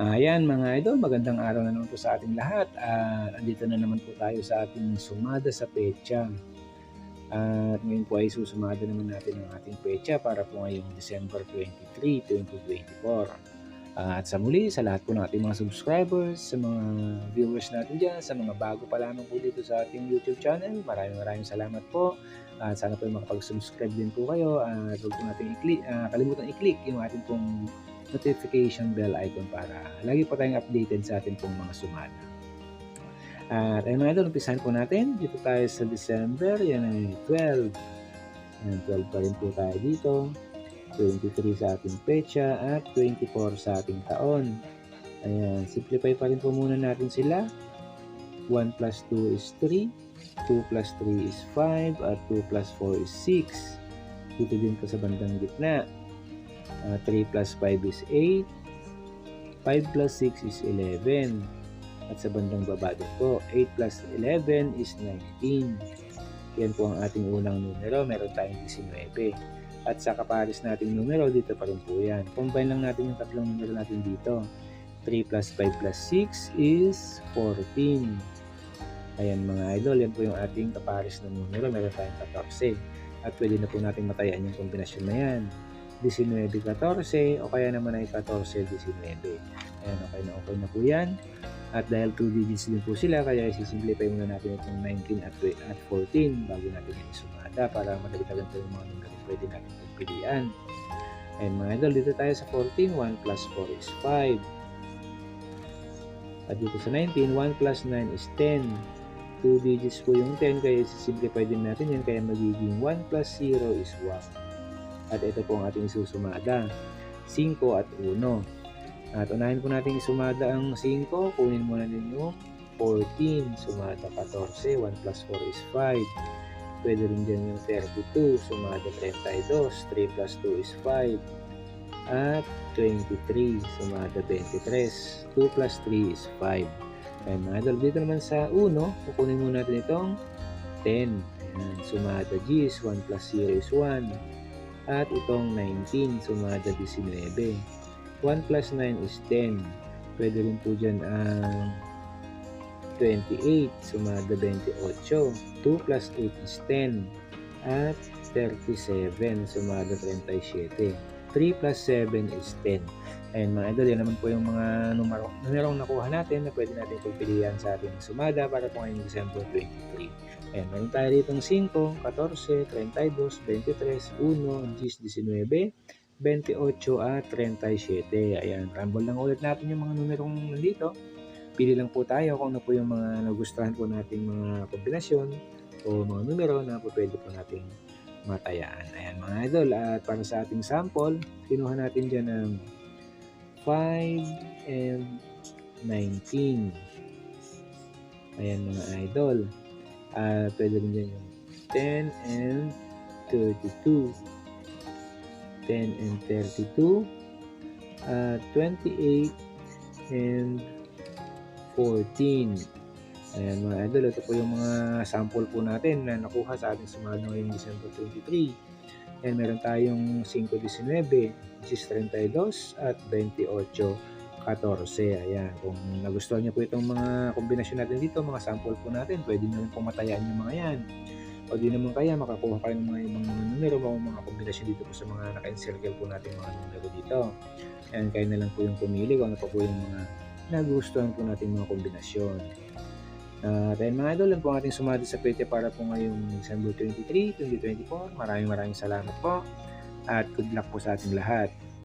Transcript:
Ayan mga idol, magandang araw na naman po sa ating lahat. Ah, andito na naman po tayo sa ating sumada sa pecha. At ngayon po ay susumada naman natin ang ating pecha para po ngayong December 23, 2024. Ah, at sa muli, sa lahat po ng ating mga subscribers, sa mga viewers natin dyan, sa mga bago pa lamang po dito sa ating YouTube channel, maraming maraming salamat po. At sana po ay makapag-subscribe din po kayo. At huwag po natin i-click, ah, kalimutan i-click yung ating pong notification bell icon para lagi po tayong updated sa ating pong mga sumada. At ayun mga idol, umpisahan po natin. Dito tayo sa December, yan ay 12. Yan, 12 pa rin po tayo dito. 23 sa ating pecha at 24 sa ating taon. Ayan, simplify pa rin po muna natin sila. 1 plus 2 is 3, 2 plus 3 is 5, at 2 plus 4 is 6. Dito din po sa bandang gitna. Uh, 3 plus 5 is 8. 5 plus 6 is 11. At sa bandang baba din po, 8 plus 11 is 19. Yan po ang ating unang numero. Meron tayong 19. At sa kapares nating numero, dito pa rin po yan. Combine lang natin yung tatlong numero natin dito. 3 plus 5 plus 6 is 14. Ayan mga idol, yan po yung ating kapares na numero. Meron tayong 14. At pwede na po natin matayaan yung kombinasyon na yan. 19-14 o kaya naman ay 14-19. Ayan, okay na okay na po yan. At dahil 2 digits din po sila, kaya isisimplify muna natin itong 19 at, at 14 bago natin yan isumada para madagdagan po yung mga numero pwede natin pagpilian. Ayan mga idol, dito tayo sa 14, 1 plus 4 is 5. At dito sa 19, 1 plus 9 is 10. 2 digits po yung 10, kaya isisimplify din natin yan, kaya magiging 1 plus 0 is 1. At ito po ang ating isusumada, 5 at 1. At unahin po natin isumada ang 5, kunin muna ninyo 14, sumada 14, 1 plus 4 is 5. Pwede rin dyan yung 32, sumada 32, 3 plus 2 is 5. At 23, sumada 23, 2 plus 3 is 5. Ayan mga idol, dito naman sa 1, kukunin muna natin itong 10. Ayan, sumada G's, 1 plus 0 is 1. At itong 19, sumada 19. 1 plus 9 is 10. Pwede rin po dyan ang 28, sumada 28. 2 plus 8 is 10. At 37, sumada 37. 3 plus 7 is 10. Ayan mga idol, yan naman po yung mga numero, numerong nakuha natin na pwede natin pagpilian sa ating sumada para po ngayong December 23. Ayan, meron tayo dito 5, 14, 32, 23, 1, 10, 19, 28 at 37. Ayan, rumble lang ulit natin yung mga numerong nandito. Pili lang po tayo kung ano po yung mga nagustuhan po nating mga kombinasyon o mga numero na po pwede po nating matayaan. Ayan mga idol, at para sa ating sample, kinuha natin dyan ng 5 and 19. Ayan mga idol. Uh, pwede rin dyan yung 10 and 32. 10 and 32. Uh, 28 and 14. Ayan mga idol, ito po yung mga sample po natin na nakuha sa ating sumali ngayong December 23. Ayan, meron tayong 5.19, which is 32 at 28 14. Ayan, kung nagustuhan niyo po itong mga kombinasyon natin dito, mga sample po natin, pwede na rin pong matayaan yung mga yan. O di naman kaya, makakuha kayo ng mga mga numero, mga, mga kombinasyon dito po sa mga naka-encircle po natin mga numero dito. Ayan, kaya na lang po yung pumili kung ano po yung mga nagustuhan po natin mga kombinasyon. Uh, dahil mga idol, lang po ating sumati sa petya para po ngayong December 23, 2024. Maraming maraming salamat po at good luck po sa ating lahat.